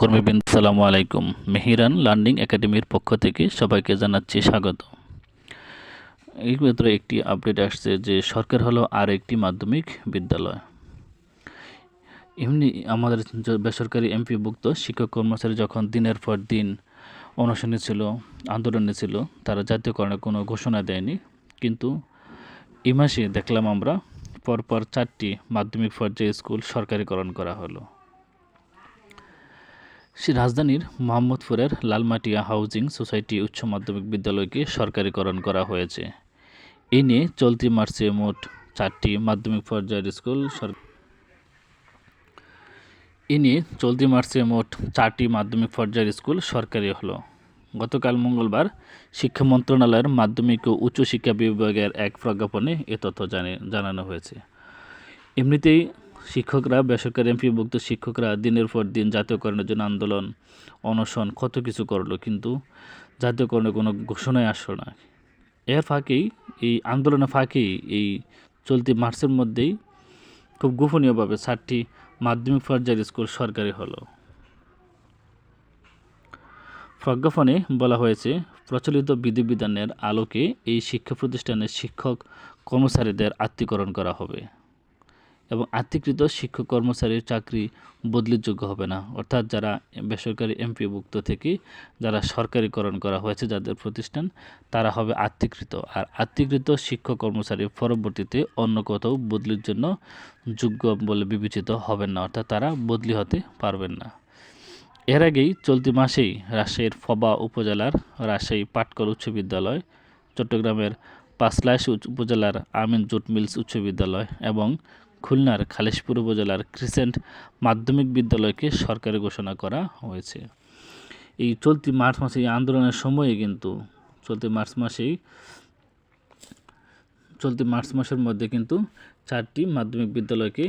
সহকর্মীবৃন্দ সালামু আলাইকুম। মেহিরান লার্নিং একাডেমির পক্ষ থেকে সবাইকে জানাচ্ছি স্বাগত। এই ভেতরে একটি আপডেট আসছে যে সরকার হলো আর একটি মাধ্যমিক বিদ্যালয়। এমনি আমাদের বেসরকারি এমপিভুক্ত শিক্ষক কর্মচারী যখন দিনের পর দিন অনশনে ছিল, আন্দোলনে ছিল, তারা জাতীয়করণের কোনো ঘোষণা দেয়নি। কিন্তু এই মাসে দেখলাম আমরা পরপর চারটি মাধ্যমিক পর্যায়ে স্কুল সরকারিকরণ করা হলো। রাজধানীর মোহাম্মদপুরের লালমাটিয়া হাউজিং সোসাইটি উচ্চ মাধ্যমিক বিদ্যালয়কে সরকারিকরণ করা হয়েছে। এ নিয়ে চলতি মার্চে মোট চারটি মাধ্যমিক পর্যায়ের স্কুল এ নিয়ে চলতি মার্চে মোট চারটি মাধ্যমিক পর্যায়ের স্কুল সরকারি হলো। গতকাল মঙ্গলবার শিক্ষা মন্ত্রণালয়ের মাধ্যমিক ও উচ্চশিক্ষা বিভাগের এক প্রজ্ঞাপনে এ তথ্য জানে জানানো হয়েছে। এমনিতেই শিক্ষকরা, বেসরকারি এমপিভুক্ত শিক্ষকরা দিনের পর দিন জাতীয়করণের জন্য আন্দোলন, অনশন, কত কিছু করল কিন্তু জাতীয়করণের কোনো ঘোষণাই আসলো না। এর ফাঁকেই, এই আন্দোলনের ফাঁকেই, এই চলতি মার্চের মধ্যেই খুব গোপনীয়ভাবে চারটি মাধ্যমিক পর্যায়ের স্কুল সরকারি হলো। প্রজ্ঞাপনে বলা হয়েছে, প্রচলিত বিধিবিধানের আলোকে এই শিক্ষা প্রতিষ্ঠানের শিক্ষক কর্মচারীদের আত্মীকরণ করা হবে। এবং আত্মীকৃত শিক্ষক কর্মচারীর চাকরি বদলির যোগ্য হবে না। অর্থাৎ যারা বেসরকারি এমপিভুক্ত থেকে যারা সরকারিকরণ করা হয়েছে যাদের প্রতিষ্ঠান, তারা হবে আত্মীকৃত আর আত্মীকৃত শিক্ষক কর্মচারী পরবর্তীতে অন্য কোথাও বদলির জন্য যোগ্য বলে বিবেচিত হবেন না। অর্থাৎ তারা বদলি হতে পারবেন না। এর আগেই চলতি মাসেই রাজশাহীর ফবা উপজেলার রাজশাহী পাটকল উচ্চ বিদ্যালয়, চট্টগ্রামের পাঁচলাইশ উপজেলার আমিন জুট মিলস উচ্চ বিদ্যালয় এবং খুলনার খালেশপুর উপজেলার ক্রিসেন্ট মাধ্যমিক বিদ্যালয়কে সরকারি ঘোষণা করা হয়েছে। এই চলতি মার্চ মাসে এই আন্দোলনের সময়ে কিন্তু, চলতি মার্চ মাসেই, চলতি মার্চ মাসের মধ্যে কিন্তু চারটি মাধ্যমিক বিদ্যালয়কে